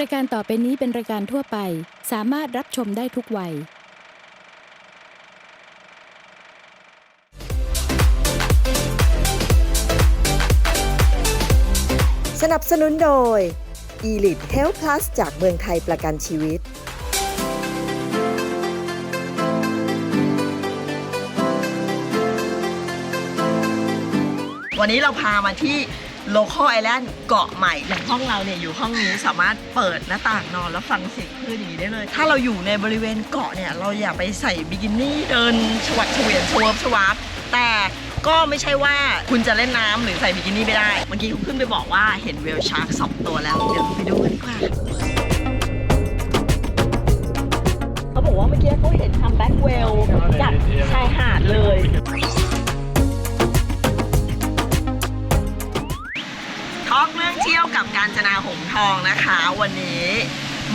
รายการต่อไปนี้เป็นรายการทั่วไป สามารถรับชมได้ทุกวัย สนับสนุนโดย Elite Health Plus จากเมืองไทยประกันชีวิต วันนี้เราพามาที่ local island เกาะใหม่อย่างห้องเราเนี่ยอยู่ห้องนี้สามารถเปิดหน้าต่างนอนแล้วฟังเสียงคลื่นอย่างนี้ได้เลย ถ้าเราอยู่ในบริเวณเกาะเนี่ยเราอย่าไปใส่บิกินี่เดินชวัดเฉวียนชวบชวับแต่ก็ไม่ใช่ว่าคุณจะเล่นน้ำหรือใส่บิกินี่ไม่ได้ เมื่อกี้คุณขึ้นไปบอกว่าเห็นเวลชาร์กสองตัวแล้ว เดี๋ยวไปดูกันดีกว่าเขาบอกว่าเมื่อกี้เขาเห็นทำแบ็กเวลจากชายหาดเลย กับการจนาหงทองนะคะ วันนี้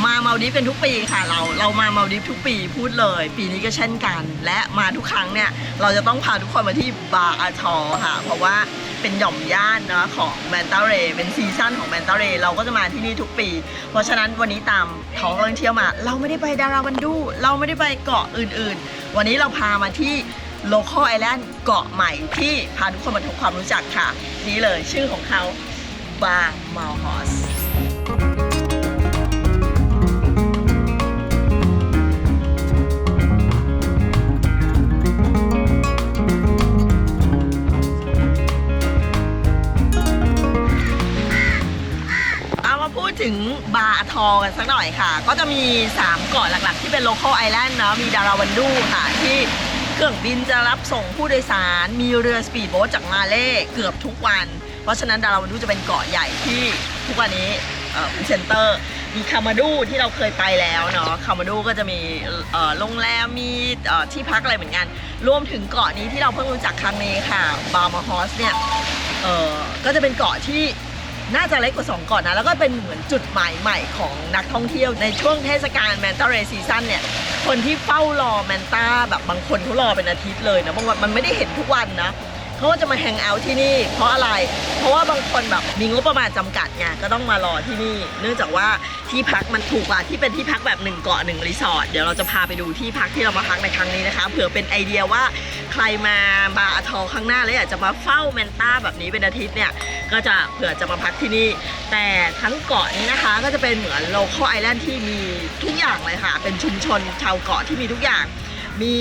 มาเมาดิฟเป็นทุกปีค่ะเราเรามาเมาดิฟทุกปีพูดเลย ปีนี้ก็เช่นกัน และมาทุกครั้งเนี่ยเราจะต้องพาทุกคนมาที่บาอาทอค่ะ เพราะว่าเป็นหย่อมย่านนะของแมนตาเรเป็นซีซั่นของแมนตาเรเราก็จะมาที่นี่ทุกปี เพราะฉะนั้นวันนี้ตามท้องเรื่องเที่ยวมา เราไม่ได้ไปดาราวันดู เราไม่ได้ไปเกาะอื่น ๆ วันนี้เราพามาที่ local island เกาะใหม่ที่พาทุกคนมาทำความรู้จักค่ะ นี่เลยชื่อของเขา บางมอฮอสเอาพูดถึงบาทอกันสักหน่อยค่ะ ก็จะมี 3 เกาะหลักๆ ที่เป็น local island เนาะมีดาราวันดูค่ะ ที่เครื่องบินจะรับส่งผู้โดยสาร มีเรือสปีดโบ๊ทจากมาเล่เกือบทุกวัน เพราะฉะนั้นดาราวันดูจะเป็นเกาะใหญ่ที่ทุกวันนี้เอ่อเป็นเซ็นเตอร์มีคามาดูที่เราเคยไปแล้วเนาะคามาดูก็จะมีโรงแรมมีที่พักอะไรเหมือนกัน รวมถึงเกาะนี้ที่เราเพิ่งรู้จักครั้งนี้ค่ะบาร์มาฮอสเนี่ยก็จะเป็นเกาะที่น่าจะเล็กกว่า2เกาะนะ แล้วก็เป็นเหมือนจุดหมายใหม่ของนักท่องเที่ยวในช่วงเทศกาลแมนตาเรซีซั่นเนี่ยคนที่เฝ้ารอแมนตาแบบบางคนเขารอเป็นอาทิตย์เลยนะบางวันมันไม่ได้เห็นทุกวันนะ เขาก็จะมาแฮงเอาท์ที่นี่ เพราะอะไร เพราะว่าบางคนแบบมีงบประมาณจำกัดไงก็ต้องมารอที่นี่ เนื่องจากว่าที่พักมันถูกกว่าที่เป็นที่พักแบบหนึ่งเกาะหนึ่งรีสอร์ทเดี๋ยวเราจะพาไปดูที่พักที่เรามาพักในครั้งนี้นะคะเผื่อเป็นไอเดียว่าใครมาบาอาทอข้างหน้าแล้วอยากจะมาเฝ้าแมนต้าแบบนี้เป็นอาทิตย์เนี่ยก็จะเผื่อจะมาพักที่นี่ แต่ทั้งเกาะนี้นะคะ ก็จะเป็นเหมือนโลคอลไอแลนด์ที่มีทุกอย่างเลยค่ะ เป็นชุมชนชาวเกาะที่มีทุกอย่าง มี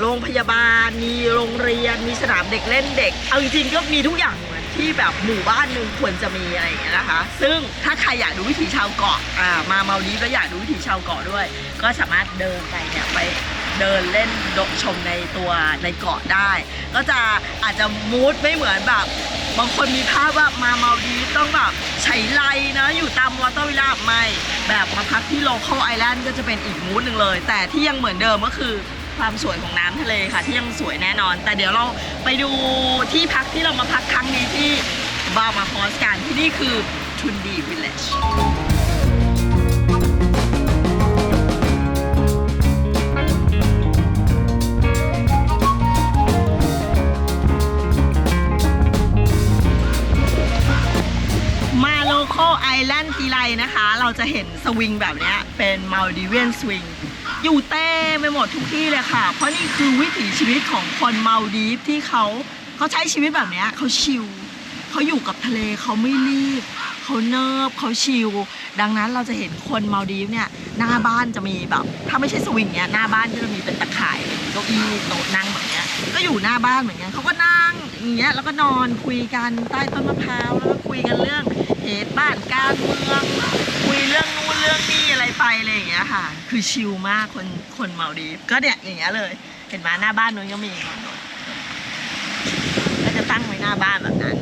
โรงพยาบาล มีโรงเรียน มีสนามเด็กเล่นเด็ก เอาจริงๆก็มีทุกอย่างที่แบบหมู่บ้านหนึ่งควรจะมีอะไรอย่างเงี้ยนะคะ ซึ่งถ้าใครอยากดูวิถีชาวเกาะอ่ามาเมาดีฟแล้วอยากดูวิถีชาวเกาะด้วย ก็สามารถเดินไปเนี่ยไปเดินเล่นดชมในตัวในเกาะได้ ก็จะอาจจะมูดไม่เหมือนแบบ บางคนมีภาพว่ามาเมาดีต้องแบบใช้ไลนะอยู่ตามวอเตอร์วิลล่าไม่ แบบมาพักที่โลเคอลไอแลนด์ก็จะเป็นอีกมูดหนึ่งเลย แต่ที่ยังเหมือนเดิมก็คือ ความสวยของน้ำทะเลค่ะ ที่ยังสวยแน่นอน แต่เดี๋ยวเราไปดูที่พักที่เรามาพักครั้งนี้ที่บามาฮอสกันที่นี่คือทุนดีวิลเลจมาโลคไอแลนด์ทีไรนะคะ เราจะเห็นสวิงแบบนี้เป็นมาลดิเวียนสวิง อยู่เต้ไปหมดทุกที่เลยค่ะ เพราะนี่คือวิถีชีวิตของคนเมาดีฟที่เขาเขาใช้ชีวิตแบบนี้เขาชิลเขาอยู่กับทะเลเขาไม่รีบเขาเนิบเขาชิลดังนั้นเราจะเห็นคนเมาดีฟเนี่ยหน้าบ้านจะมีแบบ ถ้าไม่ใช่สวิงเนี้ยหน้าบ้านก็จะมีเป็นตะข่ายเก้าอี้โต๊ะนั่งแบบเนี้ยก็อยู่หน้าบ้านเหมือนกันเขาก็นั่งอย่างเงี้ยแล้วก็นอนคุยกันใต้ต้นมะพร้าวแล้วก็คุยกันเรื่องเหตุบ้านการเมืองคุยเรื่องนู้น เรื่องนี้อะไรไปอะไรอย่างเงี้ยค่ะ คือชิลมากคนคนเมาดีฟก็เนี่ยอย่างเงี้ยเลย เห็นไหมหน้าบ้านนู้นก็มีก็จะตั้งไว้หน้าบ้านแบบนั้น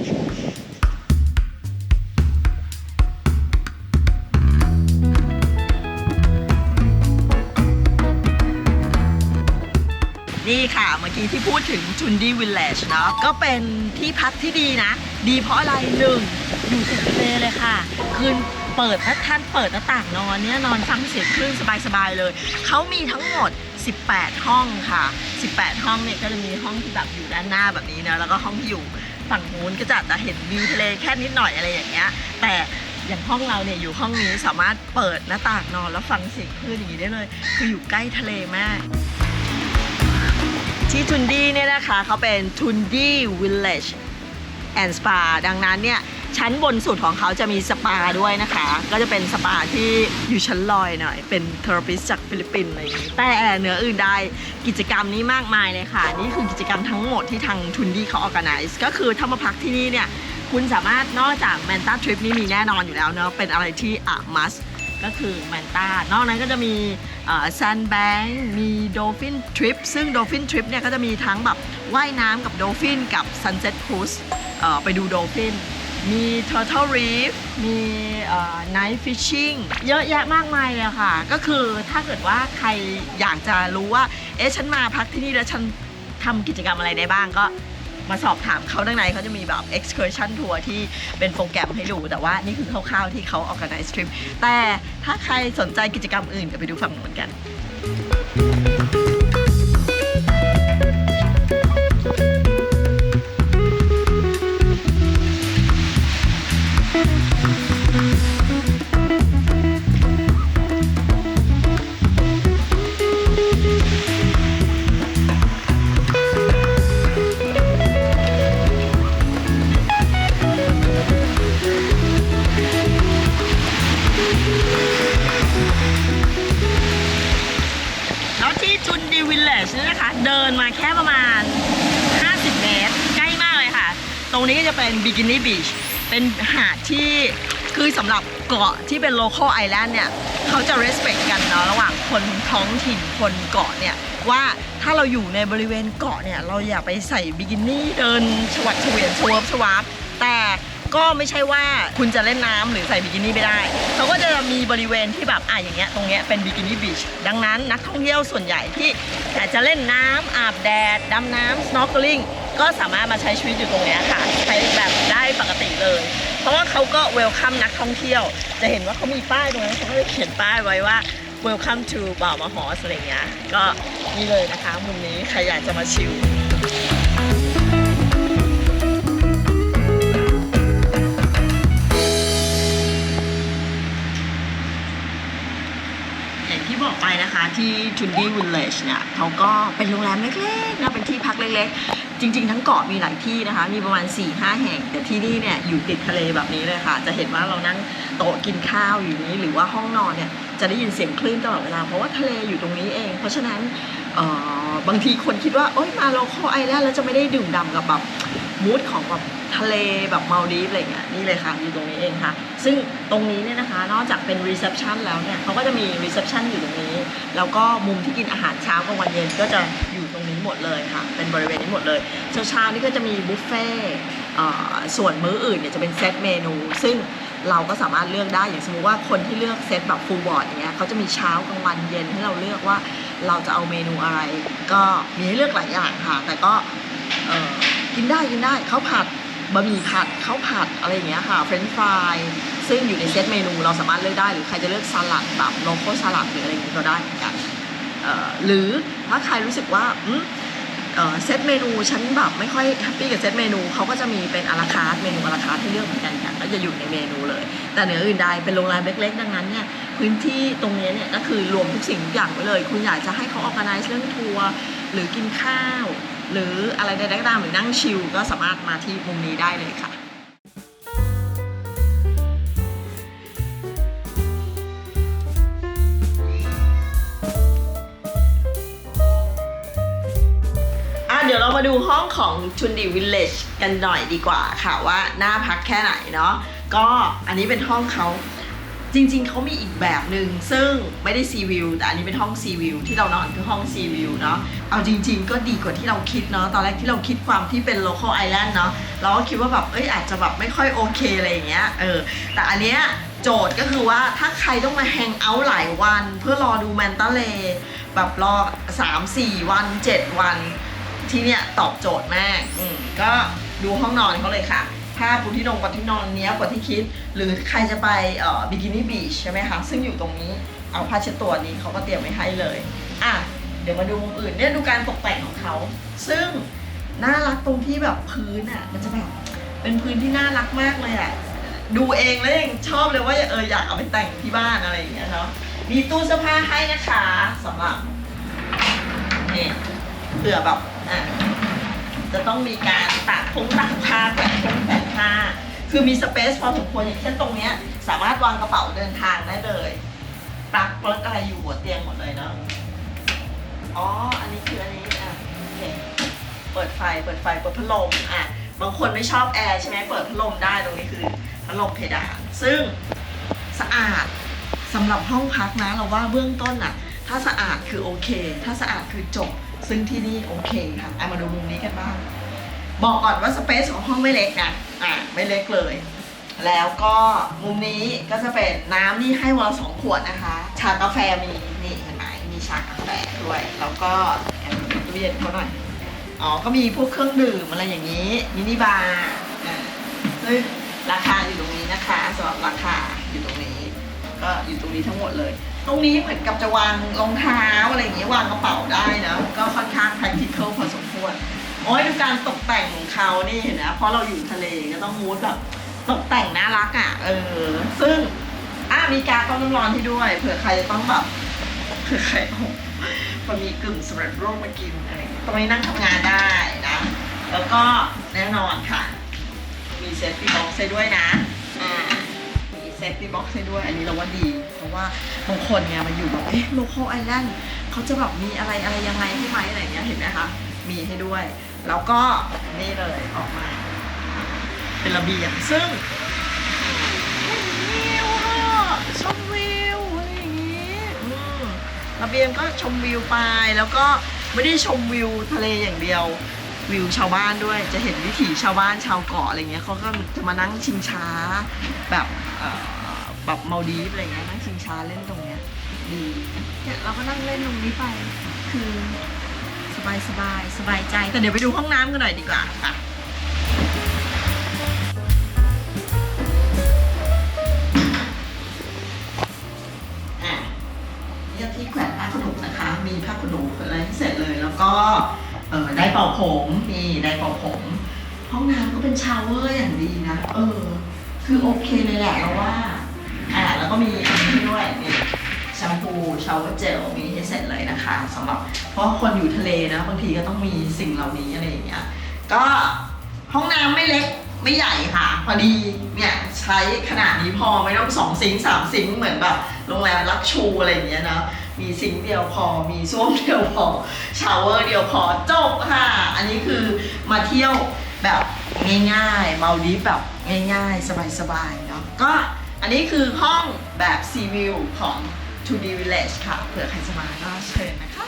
นี่ค่ะเมื่อกี้ที่พูดถึงจุนดี้วิลเลจเนาะก็เป็นที่พักที่ดีนะ ดีเพราะอะไรหนึ่งอยู่ติดทะเลเลยค่ะ คืน เปิดถ้าท่านเปิดหน้าต่างนอนเนี่ยนอนฟังเสียงคลื่นสบายๆเลย เขามีทั้งหมด 18 ห้องค่ะ 18 ห้องเนี่ยก็จะมีห้องที่แบบอยู่ด้านหน้าแบบนี้นะแล้วก็ห้องที่อยู่ฝั่งนู้นก็จะจะเห็นวิวทะเลแค่นิดหน่อยอะไรอย่างเงี้ย แต่อย่างห้องเราเนี่ยอยู่ห้องนี้สามารถเปิดหน้าต่างนอนแล้วฟังเสียงคลื่นอย่างนี้ได้เลย คืออยู่ใกล้ทะเลมากที่ทุนดี้เนี่ยนะคะเขาเป็นทุนดี้วิลเลจแอนด์สปาดังนั้นเนี่ย ชั้นบนสุดของเขาจะมีสปาด้วยนะคะ ก็จะเป็นสปาที่อยู่ชั้นลอยหน่อย เป็นเทอราปิสจากฟิลิปปินส์อะไรอย่างนี้ แต่เหนืออื่นใดกิจกรรมนี้มากมายเลยค่ะ นี่คือกิจกรรมทั้งหมดที่ทางทุนดี้เขาออแกไนซ์ก็คือถ้ามาพักที่นี่เนี่ยคุณสามารถนอกจากแมนตาทริปนี่มีแน่นอนอยู่แล้วเนาะเป็นอะไรที่อะมัสก็คือแมนตานอกนั้นก็จะมีซันแบงมีโดฟินทริปซึ่งโดฟินทริปเนี่ยก็จะมีทั้งแบบว่ายน้ำกับโดฟินกับซันเซ็ตครู e ไปดูโดฟิน มี Turtle Reef มี Night Fishing เยอะแยะมากมายเลยค่ะ ก็คือถ้าเกิดว่าใครอยากจะรู้ว่า เอ๊ะ ฉันมาพักที่นี่แล้วฉันทำกิจกรรมอะไรได้บ้างก็มาสอบถามเขาด้านในเขาจะมีแบบ excursion tour ที่เป็นโปรแกรมให้ดู แต่ว่านี่คือคร่าวๆที่เขา organize trip แต่ถ้าใครสนใจกิจกรรมอื่นก็ไปดูฝั่งนู้นกัน เป็นบิกินี่บีชเป็นหาดที่คือสำหรับเกาะที่เป็นโล c a l ไอแลนด์เนี่ยเขาจะ respect กันเนาะระหว่างคนท้องถิ่นคนเกาะเนี่ยว่าถ้าเราอยู่ในบริเวณเกาะเนี่ยเราอย่าไปใส่บิกินี่เดินชวัดเฉวียนชวบชวาบแต่ก็ไม่ใช่ว่าคุณจะเล่นน้ำหรือใส่บิกินี่ไม่ได้เขาก็จะมีบริเวณที่แบบอะอย่างเงี้ยตรงเนี้ยเป็นบิกินี่บีชดังนั้นนักท่องเที่ยวส่วนใหญ่ที่อยากจะเล่นน้ำอาบแดดดำน้ำ snorkeling ก็สามารถมาใช้ชีวิตอยู่ตรงนี้ค่ะใช้แบบได้ปกติเลย เพราะว่าเขาก็เวลคัมนักท่องเที่ยว จะเห็นว่าเขามีป้ายตรงนั้นเขาก็จะเขียนป้ายไว้ว่า welcome to บ่าวมหอสอะไรเงี้ยก็นี่เลยนะคะมุมนี้ใครอยากจะมาชิลที่บอกไปนะคะที่ชุนดี้วิลเลจเนี่ยเขาก็เป็นโรงแรมเล็กๆนะเป็นที่พักเล็กๆ จริง ๆ ทั้งเกาะมีหลายที่นะคะ มีประมาณ4-5แห่ง แต่ที่นี่เนี่ยอยู่ติดทะเลแบบนี้เลยค่ะ จะเห็นว่าเรานั่งโต๊ะกินข้าวอยู่นี้ หรือว่าห้องนอนเนี่ยจะได้ยินเสียงคลื่นตลอดเวลา เพราะว่าทะเลอยู่ตรงนี้เอง เพราะฉะนั้นเอ่อบางทีคนคิดว่าโอ๊ยมาโลคอลไอแลนด์แล้วจะไม่ได้ดื่มด่ำกับแบบมูดของแบบทะเลแบบมาลดีฟอะไรเงี้ยนี่เลยค่ะอยู่ตรงนี้เองค่ะ ซึ่งตรงนี้เนี่ยนะคะ นอกจากเป็นรีเซพชันแล้วเนี่ยเขาก็จะมีรีเซพชันอยู่ตรงนี้ แล้วก็มุมที่กินอาหารเช้ากับวันเย็นก็จะอยู่ หมดเลยค่ะ เป็นบริเวณนี้หมดเลยเช้าเช้าๆนี่ก็จะมีบุฟเฟ่ส่วนมื้ออื่นเนี่ยจะเป็นเซตเมนู ซึ่งเราก็สามารถเลือกได้ อย่างสมมติว่าคนที่เลือกเซตแบบฟูลบอร์ดอย่างเงี้ยเขาจะมีเช้ากลางวันเย็นให้เราเลือกว่าเราจะเอาเมนูอะไร ก็มีให้เลือกหลายอย่างค่ะ แต่ก็กินได้กินได้ข้าวผัดบะหมี่ผัดข้าวผัดอะไรอย่างเงี้ยค่ะเฟรนช์ฟรายซึ่งอยู่ในเซตเมนูเราสามารถเลือกได้หรือใครจะเลือกสลัดแบบโลโก้สลัดหรืออะไรอย่างงี้ก็ได้เหมือนกัน หรือถ้าใครรู้สึกว่าเซตเมนูฉันแบบไม่ค่อยแฮปปี้กับเซตเมนูเขาก็จะมีเป็นอาราคาร์เมนูอาราคาร์ทให้เลือกเหมือนกันค่ะก็จะอยู่ในเมนูเลย แต่เหนืออื่นใดเป็นโรงแรมเล็ก ๆ ดังนั้นเนี่ยพื้นที่ตรงนี้เนี่ยก็คือรวมทุกสิ่งทุกอย่างไว้เลย คุณอยากจะให้เขาออก i z e เรื่องทัวร์หรือกินข้าว หรืออะไรใดๆก็ตามหรือนั่งชิลก็สามารถมาที่มุมนี้ได้เลยค่ะาดูห้องของชุนดีวิลเลจกันหน่อยดีกว่าค่ะว่าน่าพักแค่ไหนเนาะก็อันนี้เป็นห้องเขาจริงๆ เขามีอีกแบบหนึ่งซึ่งไม่ได้ซีวิวแต่อันนี้เป็นห้องซีวิวที่เรานอนคือห้องซีวิวเนาะเอาจริง ๆ ก็ดีกว่าที่เราคิดเนาะตอนแรกที่เราคิดความที่เป็น local island เนาะเราก็คิดว่าแบบเอ้ยอาจจะแบบไม่ค่อยโอเคอะไรอย่างเงี้ยเออแต่อันเนี้ยโจทย์ก็คือว่าถ้าใครต้องมาแฮงเอาท์หลายวัน เพื่อรอดูแมนตาเลแบบรอ 3-4 วัน 7 วัน ที่เนี่ยตอบโจทย์มาก อืมก็ดูห้องนอนเขาเลยค่ะผ้าปูที่นงกับที่นอนเนี้ยกว่าที่คิด หรือใครจะไปเอ่อบิกินี่บีชใช่ไหมคะซึ่งอยู่ตรงนี้เอาผ้าเช็ดตัวนี้เขาก็เตรียมไว้ให้เลยอะเดี๋ยวมาดูมุมอื่นเนี่ยดูการตกแต่งของเขา ซึ่งน่ารักตรงที่แบบพื้นอะมันจะแบบเป็นพื้นที่น่ารักมากเลยอะดูเองแล้วยังชอบเลยว่าเอออยากเอาไปแต่งที่บ้านอะไรอย่างเงี้ยเนาะมีตู้เสื้อผ้าให้นะคะสำหรับนี่เผื่อแบบ อะจะต้องมีการตัดพงตัดผ้าแขวนพงแขวนผ้า คือมีสเปซพอสมควรอย่างเช่นตรงเนี้ย สามารถวางกระเป๋าเดินทางได้เลยปลั๊กปลั๊กอะไรอยู่หัวเตียงหมดเลยเนาะอ๋อ อันนี้คืออันนี้อะโอเคเปิดไฟเปิดไฟเปิดพัดลมอะบางคนไม่ชอบแอร์ใช่ไหมเปิดพัดลมได้ตรงนี้คือพัดลมเพดานซึ่งสะอาดสำหรับห้องพักนะเราว่าเบื้องต้นอะ ถ้าสะอาดคือโอเค ถ้าสะอาดคือจบ ซึ่งที่นี่โอเคค่ะเอามาดูมุมนี้กันบ้าง บอกก่อนว่าสเปซของห้องไม่เล็กนะอ่าไม่เล็กเลย แล้วก็มุมนี้ก็จะเป็นน้ำนี่ให้วันละสองขวดนะคะ ชากาแฟมีนี่เห็นไหมมีชากาแฟด้วย แล้วก็แอบดูตู้เย็นเขาหน่อยอ๋อก็มีพวกเครื่องดื่มอะไรอย่างนี้มินิบาร์อ่าซึ่งราคาอยู่ตรงนี้นะคะสำหรับราคาอยู่ตรงนี้ ก็อยู่ตรงนี้ทั้งหมดเลย ตรงนี้เหมือนกับจะวางรองเท้าอะไรอย่างนี้วางกระเป๋าได้นะก็ค่อนข้าง practical พอสมควรโอ้ยดูการตกแต่งของเขานี่เห็นนะเพราะเราอยู่ทะเลก็ต้องมูดแบบตกแต่งน่ารักอะเออ ซึ่งอะมีการต้มน้ำร้อนให้ด้วยเผื่อใครจะต้องแบบเผื่อใครเอาบะหมี่กึ่งสำเร็จรูปมากินอะไรตรงนี้นั่งทำงานได้นะ แล้วก็แน่นอนค่ะ มีเซฟตี้บ็อกซ์ด้วยนะ อ่ามีเซตี้บ็อกซ์ให้ด้วย อันนี้เราว่าดี เพราะว่าบางคนเนี่ยมาอยู่แบบเอ๊ะโลคอลไอแลนด์เขาจะแบบมีอะไรอะไรยังไงให้ไหมอะไรเงี้ยเห็นไหมคะมีให้ด้วย แล้วก็นี่เลยออกมา เป็นระเบียงซึ่งวิวอะชมวิวอะไรอย่างงี้อืมระเบียงก็ชมวิวไปแล้วก็ไม่ได้ชมวิวทะเลอย่างเดียววิวชาวบ้านด้วยจะเห็นวิถีชาวบ้านชาวเกาะอะไรเงี้ยเขาก็จะมานั่งชิงช้าแบบ แบบมาดีฟอะไรเงี้ยนั่งชิงช้าเล่นตรงเนี้ยดีเนี่ยเราก็นั่งเล่นตรงนี้ไป คือสบายสบายสบายใจ แต่เดี๋ยวไปดูห้องน้ำกันหน่อยดีกว่าค่ะอะนี่ที่แขวนผ้าขนหนูนะคะ มีผ้าขนหนูอะไรให้เสร็จเลย แล้วก็เออได้เป่าผมมีได้เป่าผม ห้องน้ำก็เป็นชาวเวอร์อย่างดีนะ เออ คือโอเคเลยแหละเราว่าอ่า ก็มีอันนี้ด้วยนี่แชมพูชาวเวอร์เจลมีให้เสร็จเลยนะคะสำหรับเพราะคนอยู่ทะเลนะบางทีก็ต้องมีสิ่งเหล่านี้อะไรอย่างเงี้ยก็ห้องน้ำไม่เล็กไม่ใหญ่ค่ะ พอดีเนี่ยใช้ขนาดนี้พอไม่ต้องสองซิงสามซิงเหมือนแบบโรงแรมลักชูอะไรอย่างเงี้ยนะมีซิงเดียวพอ มีส้วมเดียวพอชาวเวอร์เดียวพอจบค่ะ อันนี้คือมาเที่ยวแบบง่ายๆ เมาดีแบบง่ายๆ สบายๆเนาะก็ อันนี้คือห้องแบบซีวิวของ To D Village ค่ะ เผื่อใครจะมาก็เชิญนะคะ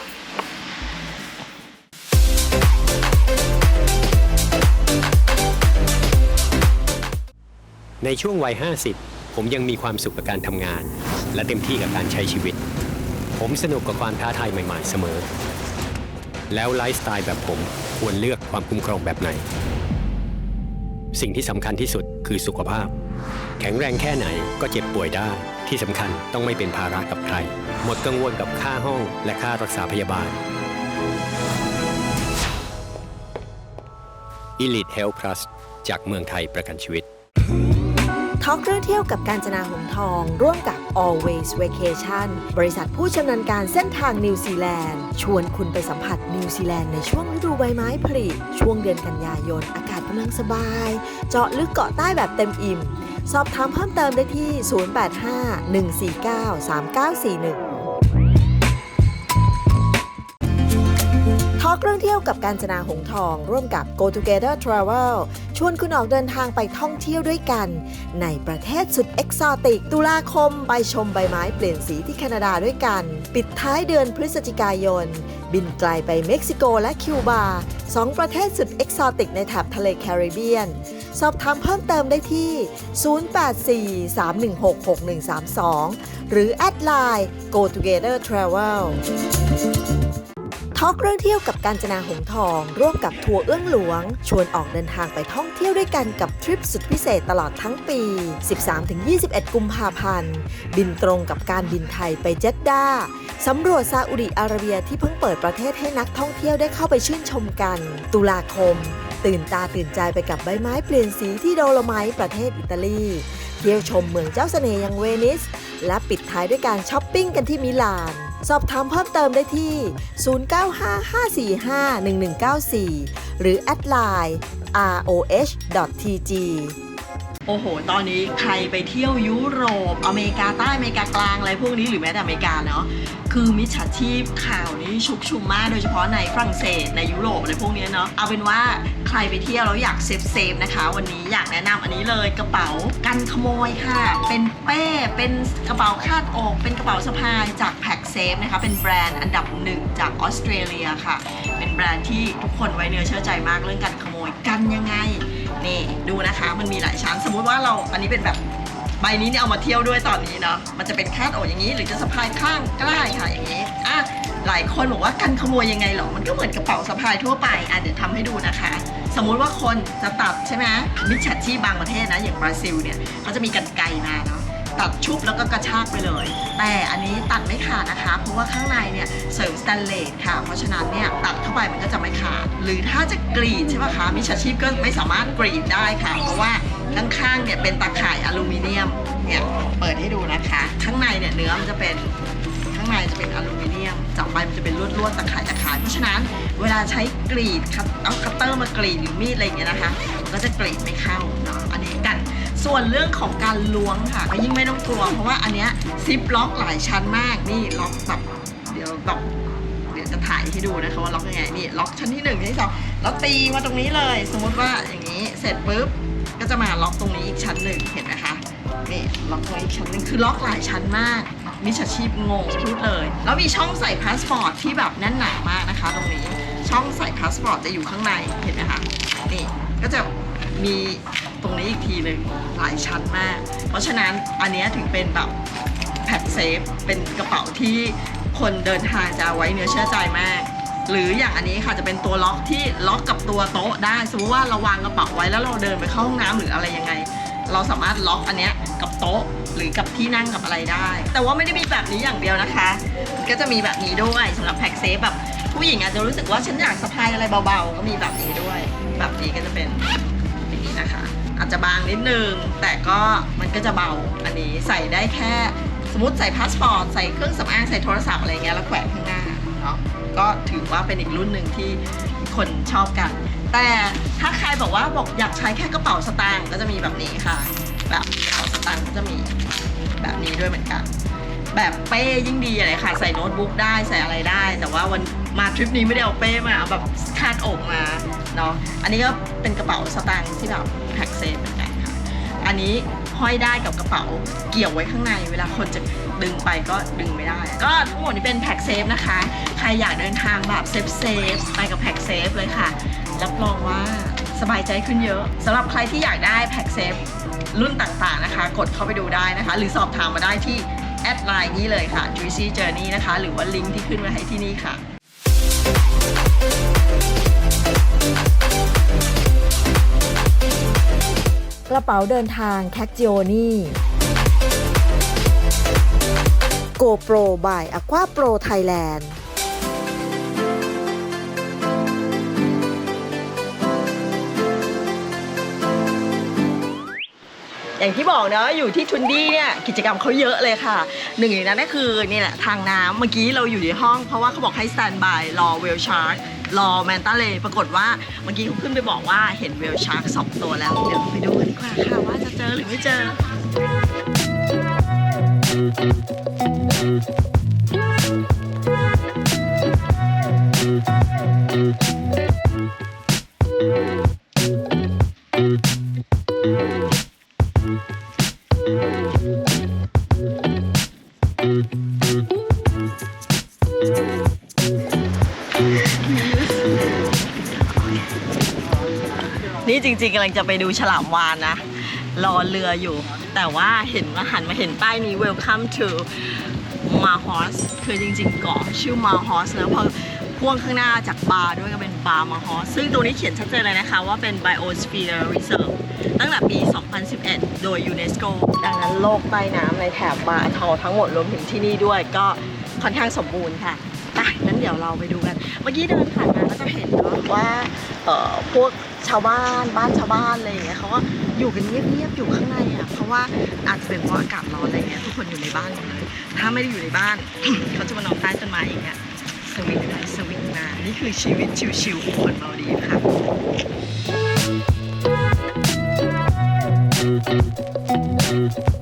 ในช่วงวัย 50 ผมยังมีความสุขกับการทำงาน และเต็มที่กับการใช้ชีวิต ผมสนุกกับความท้าทายใหม่ๆเสมอ แล้วไลฟ์สไตล์แบบผมควรเลือกความคุ้มครองแบบไหน สิ่งที่สำคัญที่สุดคือสุขภาพ แข็งแรงแค่ไหนก็เจ็บป่วยได้ ที่สำคัญต้องไม่เป็นภาระกับใคร หมดกังวลกับค่าห้องและค่ารักษาพยาบาล Elite Health Plus จากเมืองไทยประกันชีวิตทอล์กเรื่องเที่ยวกับการจนาหงส์ทอง ร่วมกับ Always Vacation บริษัทผู้ชำนาญการเส้นทางนิวซีแลนด์ ชวนคุณไปสัมผัสนิวซีแลนด์ในช่วงฤดูใบไม้ผลิช่วงเดือนกันยายน อากาศกำลังสบาย เจาะลึกเกาะใต้แบบเต็มอิ่ม สอบถามเพิ่มเติมได้ที่ 085 149 3941 อล์กเรื่องเที่ยวกับการจนาหงทอง ร่วมกับ Go Together Travel ชวนคุณออกเดินทางไปท่องเที่ยวด้วยกัน ในประเทศสุดเอกซอติก ตุลาคมไปชมใบไม้เปลี่ยนสีที่แคนาดาด้วยกัน ปิดท้ายเดือนพฤศจิกายน บินไกลไปเม็กซิโกและคิวบาสองประเทศสุดเอกซอติกในแถบทะเลแคริบเบียน สอบถามเพิ่มเติมได้ที่ 0843166132 หรือแอดไลน์ Go Together Travel ทอกเรื่องเที่ยวกับการจนาหงทอง ร่วมกับทัวร์เอื้องหลวง ชวนออกเดินทางไปท่องเที่ยวด้วยกันกับทริปสุดพิเศษตลอดทั้งปี 13-21 กุมภาพันธ์ บินตรงกับการบินไทยไปเจดดาสำรวจซาอุดิอาระเบียที่เพิ่งเปิดประเทศให้นักท่องเที่ยวได้เข้าไปชื่นชมกัน ตุลาคม ตื่นตาตื่นใจไปกับใบไม้เปลี่ยนสีที่โดโลไมต์ประเทศอิตาลีทที่ยวชมเมืองเจ้าเสน่ห์อย่างเวนิส และปิดท้ายด้วยการช้อปปิ้งกันที่มิลาน สอบถามเพิ่มเติมได้ที่ 0955451194 หรือแอดไลน์ roh.tg โอ้โห ตอนนี้ใครไปเที่ยวยุโรป อเมริกาใต้ อเมริกากลางอะไรพวกนี้หรือแม้แต่อเมริกาเนาะ คือมิจฉาชีพข่าวนี้ชุกชุมมาก โดยเฉพาะในฝรั่งเศสในยุโรปอะไรพวกนี้เนาะ เอาเป็นว่าใครไปเที่ยวแล้วอยากเซฟเซฟนะคะ วันนี้อยากแนะนำอันนี้เลยกระเป๋ากันขโมยค่ะ เป็นเป้ เป็นกระเป๋าคาดอก เป็นกระเป๋าสะพายจากแพ็กเซฟนะคะ เป็นแบรนด์อันดับหนึ่งจากออสเตรเลียค่ะ เป็นแบรนด์ที่ทุกคนไว้เนื้อเชื่อใจมากเรื่องการขโมยกันยังไง นี่ดูนะคะมันมีหลายชั้น สมมุติว่าเราอันนี้เป็นแบบใบนี้เนี่ยเอามาเที่ยวด้วยตอนนี้เนาะมันจะเป็นคาดอกอย่างนี้ หรือจะสะพายข้างก็ได้ค่ะอย่างนี้อะหลายคนบอกว่ากันขโมยยังไงหรอ มันก็เหมือนกระเป๋าสะพายทั่วไปอะเดี๋ยวทำให้ดูนะคะ สมมุติว่าคนจะตัดใช่ไหมมิจฉาชีพบางประเทศนะอย่างบราซิลเนี่ยเขาจะมีกันไกรมาเนาะ ตัดชุบแล้วก็กระชากไปเลย แต่อันนี้ตัดไม่ขาดนะคะ เพราะว่าข้างในเนี่ยเสริมสแตนเลสค่ะ เพราะฉะนั้นเนี่ยตัดเข้าไปมันก็จะไม่ขาด หรือถ้าจะกรีดใช่ไหมคะมิจฉาชีพก็ไม่สามารถกรีดได้ค่ะ เพราะว่าข้างๆเนี่ยเป็นตาข่ายอลูมิเนียมเนี่ยเปิดให้ดูนะคะ ข้างในเนี่ยเนื้อมันจะเป็นข้างในจะเป็นอลูมิเนียมจับไปมันจะเป็นลวดๆตะข่ายตะข่ายเพราะฉะนั้นเวลาใช้กรีดคัตเอาคัตเตอร์มากรีดหรือมีดอะไรอย่างเงี้ยนะคะ ก็จะกรีดไม่เข้าเนาะอันนี้กัน ส่วนเรื่องของการล้วงค่ะก็ยิ่งไม่ต้องกลัวเพราะว่าอันเนี้ยซิปล็อกหลายชั้นมากนี่ล็อกแบบเดี๋ยวแบบเดี๋ยวจะถ่ายให้ดูนะคะว่าล็อกยังไงนี่ล็อกชั้นที่หนึ่งชั้นที่สองแล้วตีมาตรงนี้เลย สมมติว่าอย่างนี้เสร็จปุ๊บก็จะมาล็อกตรงนี้อีกชั้นหนึ่งเห็นไหมคะนี่ล็อกตรงนี้อีกชั้นหนึ่งคือล็อกหลายชั้นมากมิจฉาชีพงงพูดเลย แล้วมีช่องใส่พาสปอร์ตที่แบบแน่นหนามากนะคะ ตรงนี้ช่องใส่พาสปอร์ตจะอยู่ข้างในเห็นไหมคะนี่ก็จะมี ตรงนี้อีกทีหนึ่งหลายชั้นมาก เพราะฉะนั้นอันนี้ถึงเป็นแบบแพ็คเซฟเป็นกระเป๋าที่คนเดินทางจะไว้เนื้อเชื่อใจมาก หรืออย่างอันนี้ค่ะจะเป็นตัวล็อกที่ล็อกกับตัวโต๊ะได้สมมติว่าเราวางกระเป๋าไว้แล้วเราเดินไปเข้าห้องน้ำหรืออะไรยังไง เราสามารถล็อกอันเนี้ยกับโต๊ะหรือกับที่นั่งกับอะไรได้ แต่ว่าไม่ได้มีแบบนี้อย่างเดียวนะคะ ก็จะมีแบบนี้ด้วยสำหรับแพ็กเซฟแบบผู้หญิงอาจจะรู้สึกว่าฉันอยากสะพายอะไรเบาๆ ก็มีแบบนี้ด้วย แบบนี้ก็จะเป็นอย่างนี้นะคะ อาจจะบางนิดนึง แต่ก็มันก็จะเบาอันนี้ใส่ได้แค่สมมติใส่พาสปอร์ตใส่เครื่องสำอางใส่โทรศัพท์อะไรเงี้ยแล้วแขวนข้างหน้าเนาะก็ถือว่าเป็นอีกรุ่นหนึ่งที่คนชอบกัน แต่ถ้าใครบอกว่าบอกอยากใช้แค่กระเป๋าสตางค์ก็จะมีแบบนี้ค่ะ แบบกระเป๋าสตางค์ก็จะมีแบบนี้ด้วยเหมือนกัน แบบเป้ยิ่งดีเลยค่ะ ใส่โน้ตบุ๊กได้ใส่อะไรได้ แต่ว่าวันมาทริปนี้ไม่ได้เอาเป้มาเอาแบบคาดอกมาเนาะอันนี้ก็เป็นกระเป๋าสตางค์ที่แบบ แพ็คเซฟเหมือนกันค่ะ อันนี้ห้อยได้กับกระเป๋าเกี่ยวไว้ข้างใน เวลาคนจะดึงไปก็ดึงไม่ได้ ก็ทั้งหมดนี้เป็นแพ็คเซฟนะคะ ใครอยากเดินทางแบบเซฟเซฟไปกับแพ็คเซฟเลยค่ะ รับรองว่าสบายใจขึ้นเยอะสำหรับใครที่อยากได้แพ็คเซฟรุ่นต่างๆนะคะ กดเข้าไปดูได้นะคะ หรือสอบถามมาได้ที่แอดไลน์นี้เลยค่ะ Juicy Journey นะคะ หรือว่าลิงก์ที่ขึ้นมาให้ที่นี่ค่ะ กระเป๋าเดินทางแคคจิโอนี่ GoPro by Aqua Pro Thailand อย่างที่บอกเนาะอยู่ที่ทุนดี้เนี่ยกิจกรรมเขาเยอะเลยค่ะหนึ่งในนั้นก็คือนี่แหละทางน้ำเมื่อกี้เราอยู่ในห้องเพราะว่าเขาบอกให้สแตนบายรอเวลชาร์ รอแมนตาเลปรากฏว่าเมื่อกี้เขาขึ้นไปบอกว่าเห็นเวลชาร์กสองตัวแล้ว เดี๋ยวไปดูกันดีกว่าค่ะว่าจะเจอหรือไม่เจอนี่จ ริงๆกำลังจะไปดูฉลามวานนะ รอเรืออยู่ แต่ว่าเห็นว่าหันมาเห็นป้ายนี้ welcome to m a h o s คือจริงๆเกาะชื่อ m a h o s นะเพราะพ่วงข้างหน้าจากบาร์ด้วยก็เป็นบาร์ m a h o s ซึ่งตรงนี้เขียนชัดเจนเลยนะคะว่าเป็น biosphere reserve ตั้งแต่ปี 2011 โดยยูเนสโกดังนั้นโลกใต้น้ำในแถบบาร์ทอทั้งหมดรวมถึงที่นี่ด้วยก็ค่อนข้างสมบูรณ์ค่ะไปงั้นเดี๋ยวเราไปดูกัน เมื่อกี้เดินผ่านมาก็จะเห็นเนาะว่าเอ่อพวก ชาวบ้านบ้านชาวบ้านอะไรอย่างเงี้ยเขาก็อยู่กันเงียบๆอยู่ข้างในอะเพราะว่าอาจจะเป็นเพราะอากาศร้อนอะไรเงี้ยทุกคนอยู่ในบ้านหมดเลยถ้าไม่ได้อยู่ในบ้าน เขาจะมานอนใต้ต้นไม้อย่างเงี้ยสวิงไปสวิงมานี่คือชีวิตชิวๆของคนเมาดีค่ะเ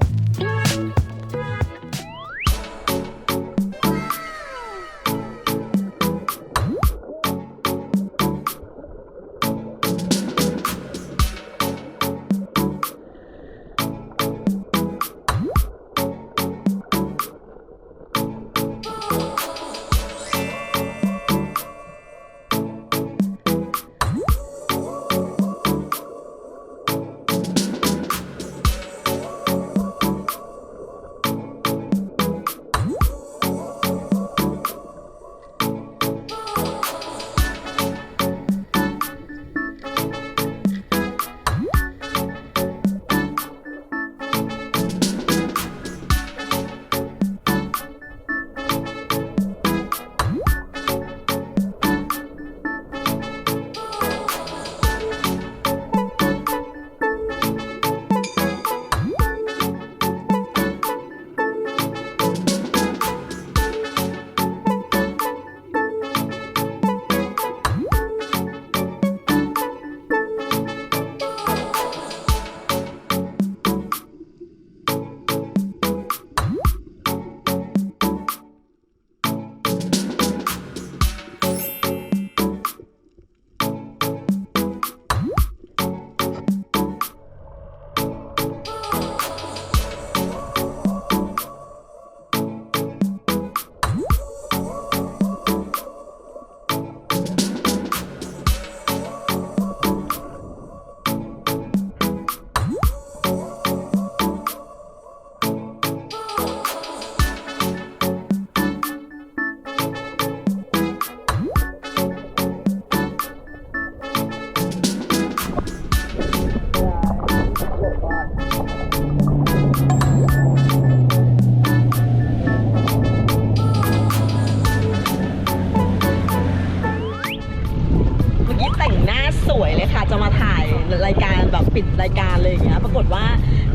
ค่ะจะมาถ่ายรายการแบบปิดรายการเลยอย่างเงี้ยปรากฏว่า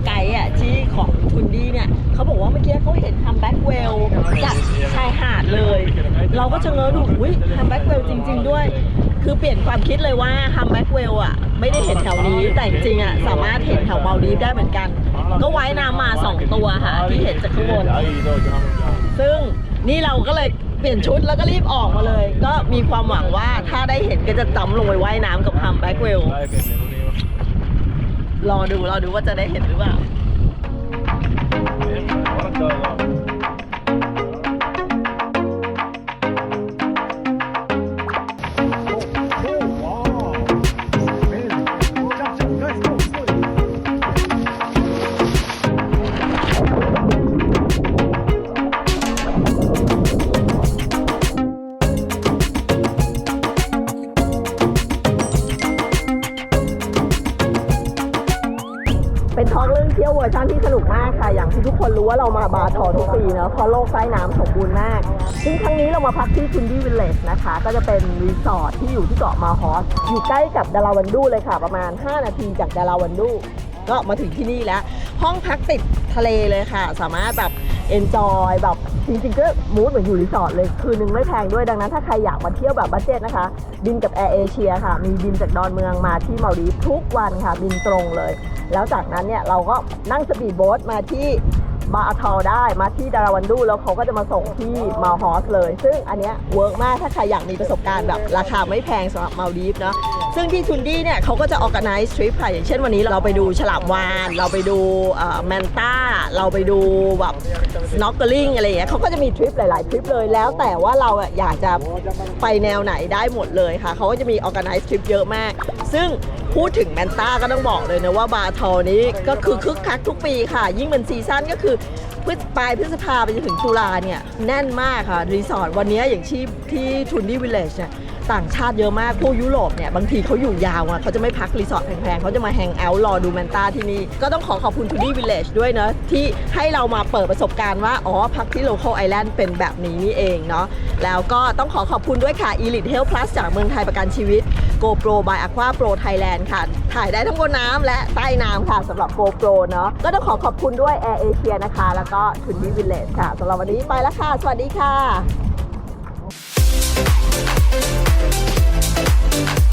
ไกด์อะที่ของทุนดี้เนี่ยเขาบอกว่าเมื่อกี้เขาเห็นทำแบ็กเวลจากชายหาดเลย เราก็จะเงอดูอุ้ยทำแบ็กเวลจริง ๆ ด้วย คือเปลี่ยนความคิดเลยว่าทำแบ็กเวลอะไม่ได้เห็นแถวนี้แต่จริงๆอะสามารถเห็นแถวมาลดีฟได้เหมือนกัน ก็ไว่ายน้ำมาสองตัวค่ะที่เห็นจากข้างบนซึ่งนี่เราก็เลย เปลี่ยนชุดแล้วก็รีบออกมาเลย ก็มีความหวังว่าถ้าได้เห็นก็จะจำลงไปว่ายน้ำกับฮัมแบ็กเวลรอดูรอดูว่าจะได้เห็นหรือเปล่าเป็น คนรู้ว่าเรามาบาทอทุกปีเนอะเพราะโลกใต้น้ำสมบูรณ์มาก ซึ่งครั้งนี้เรามาพักที่คุนดี้วิลเลจนะคะ ก็จะเป็นรีสอร์ทที่อยู่ที่เกาะมาฮอสอยู่ใกล้กับดาราวันดูเลยค่ะ ประมาณ 5 นาทีจากดาราวันดู ก็มาถึงที่นี่แล้ว ห้องพักติดทะเลเลยค่ะ สามารถแบบเอนจอยแบบจริงๆก็มูดเหมือนอยู่รีสอร์ทเลย คืนนึงไม่แพงด้วยดังนั้น ถ้าใครอยากมาเที่ยวแบบบัสเจ็ตนะคะ บินกับแอร์เอเชียค่ะ มีบินจากดอนเมืองมาที่มาลีทุกวันค่ะ บินตรงเลย แล้วจากนั้นเนี่ยเราก็นั่งสปีดโบ๊ทมาที่ บาทอได้มาที่ดาราวันดูแล้วเขาก็จะมาส่งที่มาฮอสเลย ซึ่งอันเนี้ยเวิร์กมากถ้าใครอยากมีประสบการณ์แบบราคาไม่แพงสำหรับมาลดีฟเนาะ ซึ่งที่ทุนดี้เนี่ยเขาก็จะ organize trip ค่ะอย่างเช่นวันนี้เราไปดูฉลามวาฬเราไปดูแมนต้า เราไปดูแบบ snorkeling อะไรอย่างเงี้ยเขาก็จะมีทริปหลาย ๆ ทริปเลยแล้วแต่ว่าเราอยากจะไปแนวไหนได้หมดเลยค่ะเขาก็จะมี organize trip เยอะมาก ซึ่งพูดถึงแมนต้าก็ต้องบอกเลยนะว่าบาทอนี้ก็คือคึกคักทุกปีค่ะ ยิ่งเป็นซีซั่นก็คือพฤษปลายพฤษภาไปจนถึงตุลาเนี่ย แน่นมากค่ะ รีสอร์ทวันนี้อย่างที่ที่ทุนดี้วิลเลจเนี่ย ต่างชาติเยอะมากพวกยุโรปเนี่ยบางทีเขาอยู่ยาวอะเขาจะไม่พักรีสอร์ทแพงๆเขาจะมาแฮงเอาท์รอดูแมนตาที่นี่ ก็ต้องขอขอบคุณทูดี้วิลเลจด้วยเนอะที่ให้เรามาเปิดประสบการณ์ว่า อ๋อ พักที่ local island เป็นแบบนี้นี่เองเนาะแล้วก็ต้องขอขอบคุณด้วยค่ะ Elite Health Plus จากเมืองไทยประกันชีวิต GoPro by Aqua Pro Thailand ค่ะ ถ่ายได้ทั้งบนน้ำและใต้น้ำค่ะสำหรับ GoPro เนาะก็ต้องขอขอบคุณด้วย Air Asia นะคะ แล้วก็ Tundi Village ค่ะสำหรับวันนี้ไปแล้วค่ะ สวัสดีค่ะ Thank you